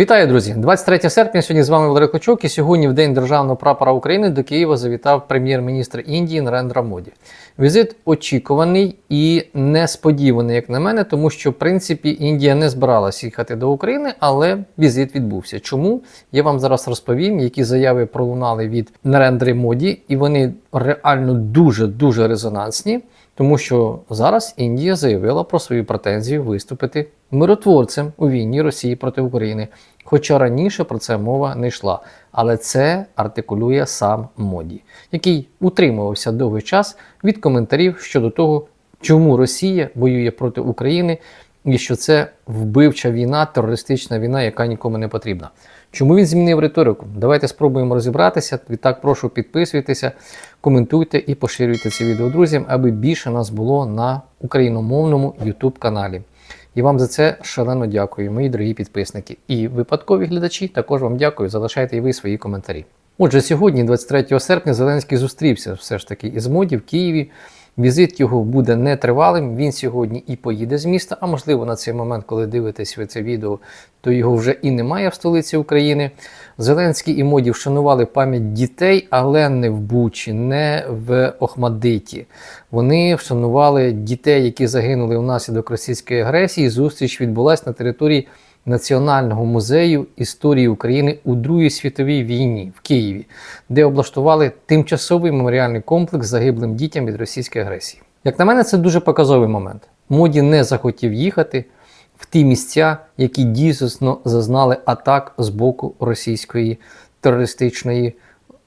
Вітаю, друзі! 23 серпня. Сьогодні з вами Валерій Клочок. І сьогодні, в День державного прапора України, до Києва завітав прем'єр-міністр Індії Нарендра Моді. Візит очікуваний і несподіваний, як на мене, тому що в принципі Індія не збиралась їхати до України, але візит відбувся. Чому я вам зараз розповім, які заяви пролунали від Нарендри Моді, і вони реально дуже дуже резонансні. Тому що зараз Індія заявила про свою претензію виступити миротворцем у війні Росії проти України. Хоча раніше про це мова не йшла. Але це артикулює сам Моді, який утримувався довгий час від коментарів щодо того, чому Росія воює проти України і що це вбивча війна, терористична війна, яка нікому не потрібна. Чому він змінив риторику? Давайте спробуємо розібратися. Відтак прошу підписуйтеся, коментуйте і поширюйте це відео друзям, аби більше нас було на україномовному YouTube каналі. І вам за це шалено дякую, мої дорогі підписники. І випадкові глядачі також вам дякую. Залишайте і ви свої коментарі. Отже, сьогодні, 23 серпня, Зеленський зустрівся все ж таки із моді в Києві. Візит його буде нетривалим. Він сьогодні і поїде з міста. А можливо, на цей момент, коли дивитесь ви це відео, то його вже і немає в столиці України. Зеленський і моді вшанували пам'ять дітей, але не в Бучі, не в Охмадиті. Вони вшанували дітей, які загинули внаслідок російської агресії. Зустріч відбулася на території Національного музею історії України у Другій світовій війні в Києві, де облаштували тимчасовий меморіальний комплекс загиблим дітям від російської агресії. Як на мене, це дуже показовий момент. Моді не захотів їхати в ті місця, які дійсно зазнали атак з боку російської терористичної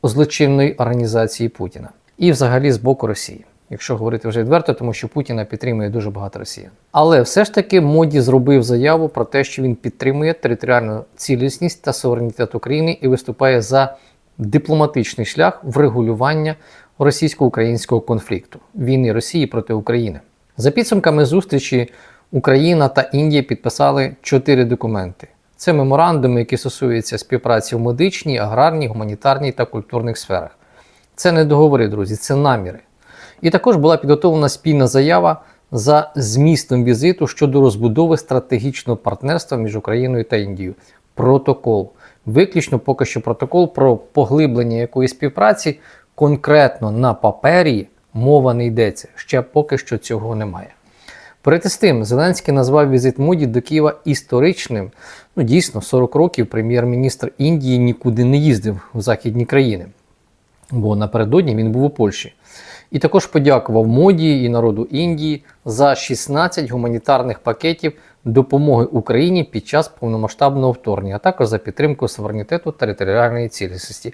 злочинної організації Путіна і, взагалі, з боку Росії якщо говорити вже відверто, тому що Путіна підтримує дуже багато росіян. Але все ж таки Моді зробив заяву про те, що він підтримує територіальну цілісність та суверенітет України і виступає за дипломатичний шлях врегулювання російсько-українського конфлікту війни Росії проти України. За підсумками зустрічі Україна та Індія підписали чотири документи. Це меморандуми, які стосуються співпраці в медичній, аграрній, гуманітарній та культурних сферах. Це не договори, друзі, це наміри. І також була підготовлена спільна заява за змістом візиту щодо розбудови стратегічного партнерства між Україною та Індією. Протокол. Виключно поки що протокол про поглиблення якоїсь співпраці конкретно на папері мова не йдеться. Ще поки що цього немає. Перед з тим, Зеленський назвав візит Муді до Києва історичним. Ну, дійсно, 40 років прем'єр-міністр Індії нікуди не їздив в західні країни, бо напередодні він був у Польщі. І також подякував моді і народу Індії за 16 гуманітарних пакетів допомоги Україні під час повномасштабного вторгнення, а також за підтримку суверенітету територіальної цілісності.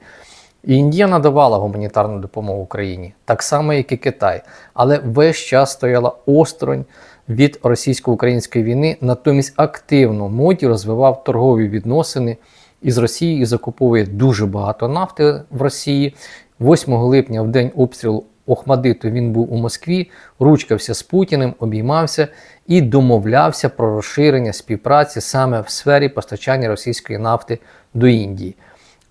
Індія надавала гуманітарну допомогу Україні, так само, як і Китай, але весь час стояла осторонь від російсько-української війни, натомість активно моді розвивав торгові відносини із Росією і закуповує дуже багато нафти в Росії. 8 липня, в день обстрілу Охмадиту. Він був у Москві, ручкався з Путіним, обіймався і домовлявся про розширення співпраці саме в сфері постачання російської нафти до Індії.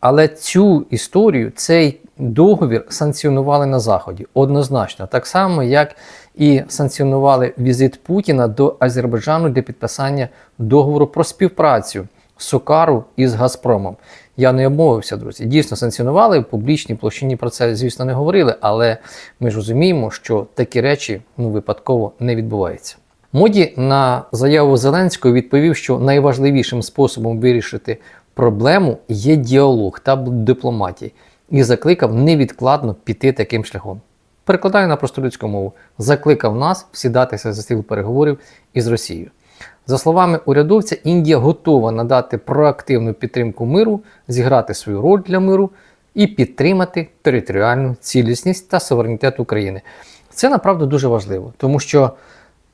Але цю історію, цей договір санкціонували на Заході однозначно, так само, як і санкціонували візит Путіна до Азербайджану для підписання договору про співпрацю Сокару із Газпромом. Я не обмовився, друзі. Дійсно санкціонували в публічній площині про це, звісно, не говорили, але ми ж розуміємо, що такі речі ну, випадково не відбуваються. Моді на заяву Зеленського відповів, що найважливішим способом вирішити проблему є діалог та дипломатія, і закликав невідкладно піти таким шляхом. Перекладаю на просту людську мову, закликав нас всідатися за стіл переговорів із Росією. За словами урядовця, Індія готова надати проактивну підтримку миру, зіграти свою роль для миру і підтримати територіальну цілісність та суверенітет України. Це направду дуже важливо, тому що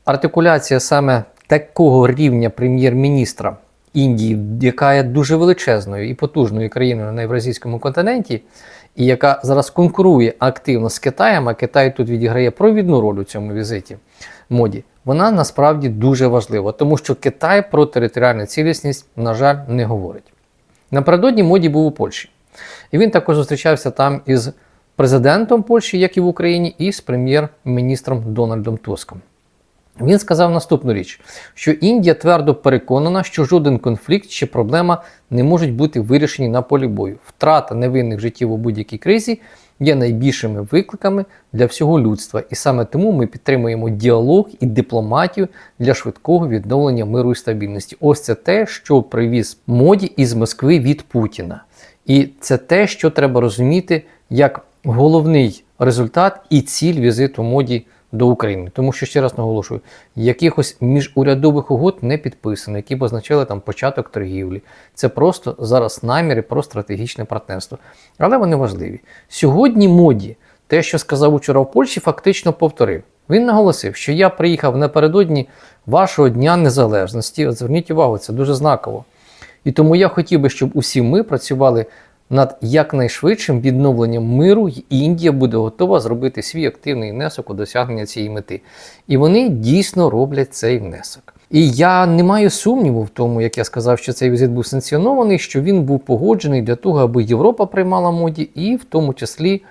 артикуляція саме такого рівня прем'єр-міністра Індії, яка є дуже величезною і потужною країною на євразійському континенті, і яка зараз конкурує активно з Китаєм, а Китай тут відіграє провідну роль у цьому візиті моді вона насправді дуже важлива, тому що Китай про територіальну цілісність, на жаль, не говорить. Напередодні моді був у Польщі. І він також зустрічався там із президентом Польщі, як і в Україні, і з прем'єр-міністром Дональдом Туском. Він сказав наступну річ, що Індія твердо переконана, що жоден конфлікт чи проблема не можуть бути вирішені на полі бою. Втрата невинних життів у будь-якій кризі є найбільшими викликами для всього людства, і саме тому ми підтримуємо діалог і дипломатію для швидкого відновлення миру і стабільності. Ось це те, що привіз моді із Москви від Путіна. І це те, що треба розуміти як головний результат і ціль візиту моді до України. Тому що ще раз наголошую, якихось міжурядових угод не підписано, які б означали там початок торгівлі. Це просто зараз наміри про стратегічне партнерство. Але вони важливі. Сьогодні моді, те, що сказав учора в Польщі, фактично повторив. Він наголосив, що я приїхав напередодні вашого Дня Незалежності. От зверніть увагу, це дуже знаково. І тому я хотів би, щоб усі ми працювали над якнайшвидшим відновленням миру, і Індія буде готова зробити свій активний внесок у досягнення цієї мети. І вони дійсно роблять цей внесок. І я не маю сумніву в тому, як я сказав, що цей візит був санкціонований, що він був погоджений для того, аби Європа приймала моді, і в тому числі,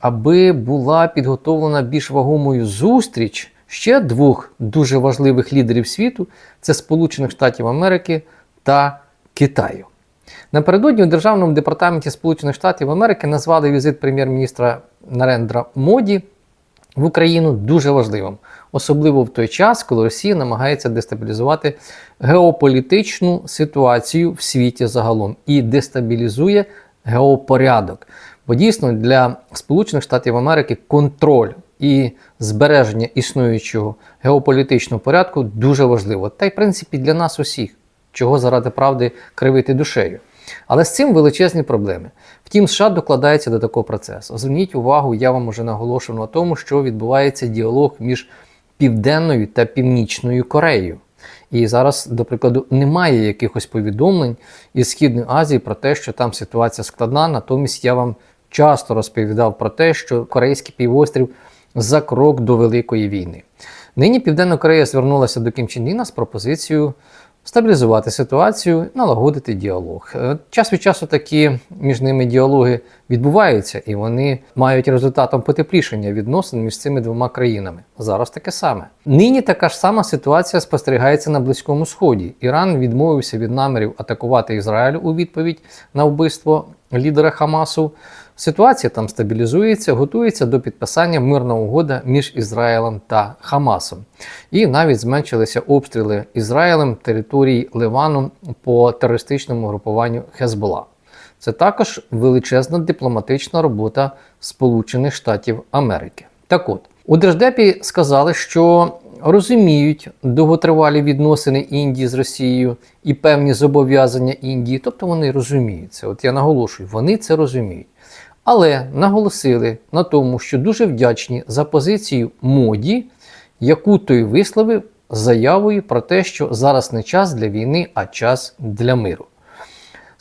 аби була підготовлена більш вагомою зустріч ще двох дуже важливих лідерів світу: це Сполучених Штатів Америки та Китаю. Напередодні у Державному департаменті Сполучених Штатів Америки назвали візит прем'єр-міністра Нарендра Моді в Україну дуже важливим, особливо в той час, коли Росія намагається дестабілізувати геополітичну ситуацію в світі загалом і дестабілізує геопорядок. Бо дійсно для Сполучених Штатів Америки контроль і збереження існуючого геополітичного порядку дуже важливо. Та й в принципі для нас усіх, чого заради правди кривити душею. Але з цим величезні проблеми. Втім, США докладається до такого процесу. Зверніть увагу, я вам уже наголошував на тому, що відбувається діалог між Південною та Північною Кореєю. І зараз, до прикладу, немає якихось повідомлень із Східної Азії про те, що там ситуація складна. Натомість я вам часто розповідав про те, що Корейський півострів за крок до Великої війни. Нині Південна Корея звернулася до Кім Чен Іна з пропозицією стабілізувати ситуацію, налагодити діалог. Е, Час від часу такі між ними діалоги відбуваються, і вони мають результатом потеплішення відносин між цими двома країнами. Зараз таке саме. Нині така ж сама ситуація спостерігається на Близькому Сході. Іран відмовився від намірів атакувати Ізраїль у відповідь на вбивство лідера Хамасу. Ситуація там стабілізується, готується до підписання мирна угода між Ізраїлем та Хамасом. І навіть зменшилися обстріли Ізраїлем території Ливану по терористичному групуванню Хезбола. Це також величезна дипломатична робота Сполучених Штатів Америки. Так от, у Держдепі сказали, що розуміють довготривалі відносини Індії з Росією і певні зобов'язання Індії, тобто вони розуміють це. От я наголошую, вони це розуміють. Але наголосили на тому, що дуже вдячні за позицію моді, яку той висловив заявою про те, що зараз не час для війни, а час для миру.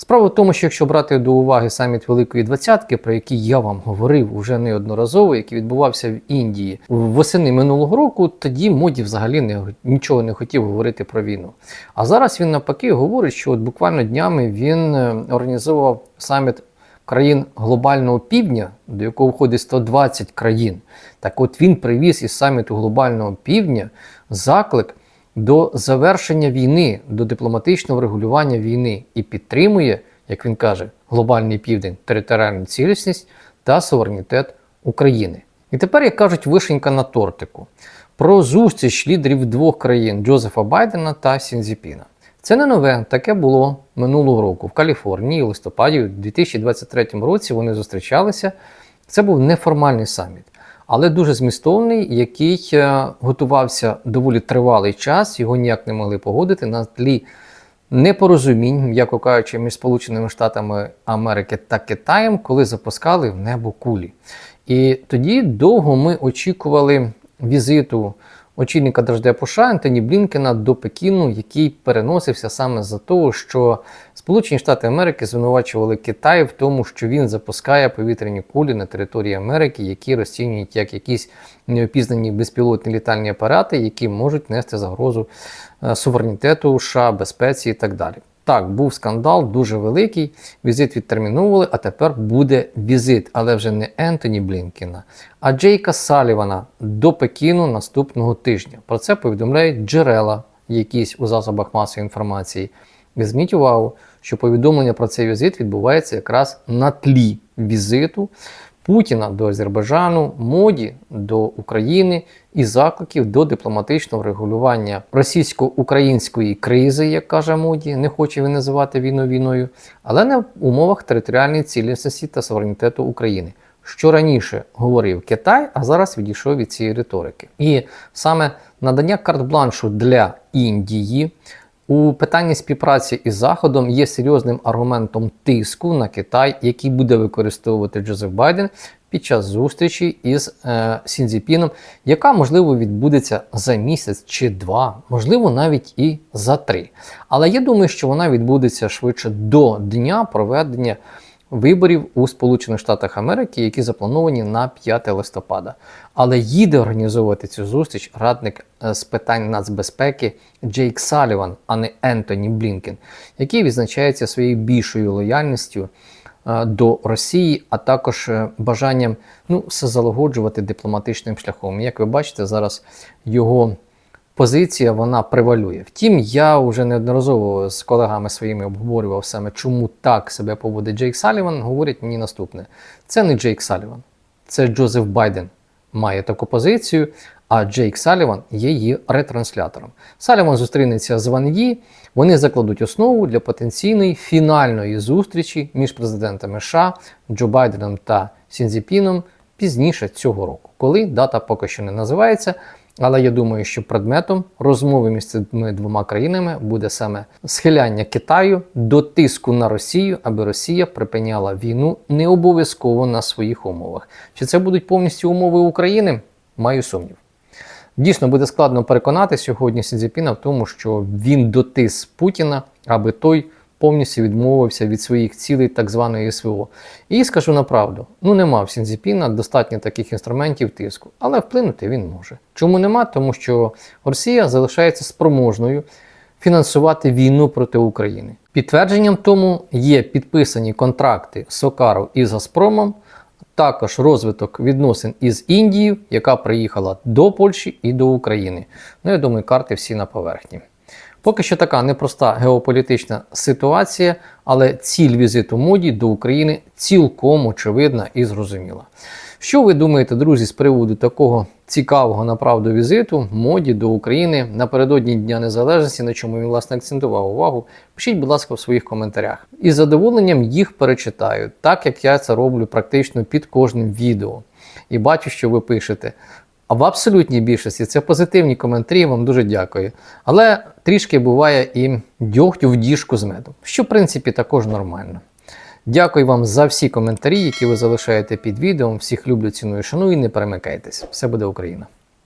Справа в тому, що якщо брати до уваги саміт Великої Двадцятки, про який я вам говорив уже неодноразово, який відбувався в Індії восени минулого року, тоді моді взагалі не, нічого не хотів говорити про війну. А зараз він навпаки говорить, що от буквально днями він е, організовував саміт країн глобального півдня, до якого входить 120 країн. Так от він привіз із саміту глобального півдня заклик до завершення війни, до дипломатичного регулювання війни і підтримує, як він каже, глобальний південь, територіальну цілісність та суверенітет України. І тепер, як кажуть, вишенька на тортику про зустріч лідерів двох країн Джозефа Байдена та Сінзіпіна. Це не нове, таке було минулого року в Каліфорнії у листопаді, у 2023 році вони зустрічалися. Це був неформальний саміт, але дуже змістовний, який е, готувався доволі тривалий час, його ніяк не могли погодити на тлі непорозумінь, м'яко кажучи, між Сполученими Штатами Америки та Китаєм, коли запускали в небо кулі. І тоді довго ми очікували візиту очільника Держдепу США Ентоні Блінкена до Пекіну, який переносився саме за того, що Сполучені Штати Америки звинувачували Китай в тому, що він запускає повітряні кулі на території Америки, які розцінюють як якісь неопізнані безпілотні літальні апарати, які можуть нести загрозу е, суверенітету США, безпеці і так далі. Так, був скандал дуже великий. Візит відтерміновували, а тепер буде візит, але вже не Ентоні Блінкіна, а Джейка Салівана до Пекіну наступного тижня. Про це повідомляють джерела якісь у засобах масової інформації. Візьміть увагу, що повідомлення про цей візит відбувається якраз на тлі візиту Путіна до Азербайджану, моді до України і закликів до дипломатичного регулювання російсько-української кризи, як каже моді, не хоче він називати війну війною, але на умовах територіальної цілісності та суверенітету України. Що раніше говорив Китай, а зараз відійшов від цієї риторики. І саме надання карт-бланшу для Індії у питанні співпраці із Заходом є серйозним аргументом тиску на Китай, який буде використовувати Джозеф Байден під час зустрічі із е, Сінзіпіном, яка можливо відбудеться за місяць чи два, можливо, навіть і за три. Але я думаю, що вона відбудеться швидше до дня проведення. Виборів у Сполучених Штатах Америки, які заплановані на 5 листопада. Але їде організовувати цю зустріч радник е, з питань нацбезпеки Джейк Саліван, а не Ентоні Блінкен, який відзначається своєю більшою лояльністю е, до Росії, а також е, бажанням ну, все залагоджувати дипломатичним шляхом. Як ви бачите, зараз його позиція вона превалює. Втім, я вже неодноразово з колегами своїми обговорював саме, чому так себе поводить Джейк Саліван. Говорять мені наступне: це не Джейк Саліван, це Джозеф Байден має таку позицію. А Джейк Саліван є її ретранслятором. Саліван зустрінеться з Ван Ї, Вони закладуть основу для потенційної фінальної зустрічі між президентами США Джо Байденом та Сінзіпіном пізніше цього року, коли дата поки що не називається. Але я думаю, що предметом розмови між цими двома країнами буде саме схиляння Китаю до тиску на Росію, аби Росія припиняла війну не обов'язково на своїх умовах. Чи це будуть повністю умови України? Маю сумнів. Дійсно, буде складно переконати сьогодні Сідзіпіна в тому, що він дотис Путіна, аби той повністю відмовився від своїх цілей так званої СВО. І скажу на правду: ну нема в Сінзіпіна достатньо таких інструментів тиску, але вплинути він може. Чому нема? Тому що Росія залишається спроможною фінансувати війну проти України. Підтвердженням тому є підписані контракти Сокару із Газпромом. Також розвиток відносин із Індією, яка приїхала до Польщі і до України. Ну, я думаю, карти всі на поверхні. Поки що така непроста геополітична ситуація, але ціль візиту моді до України цілком очевидна і зрозуміла. Що ви думаєте, друзі, з приводу такого цікавого направду візиту моді до України напередодні Дня Незалежності, на чому він власне акцентував увагу? Пишіть, будь ласка, в своїх коментарях. І з задоволенням їх перечитаю, так як я це роблю практично під кожним відео. І бачу, що ви пишете. А в абсолютній більшості це позитивні коментарі, вам дуже дякую. Але трішки буває і дьогтю в діжку з медом, що в принципі також нормально. Дякую вам за всі коментарі, які ви залишаєте під відео. Всіх люблю, ціную, шаную і не перемикайтесь. Все буде Україна!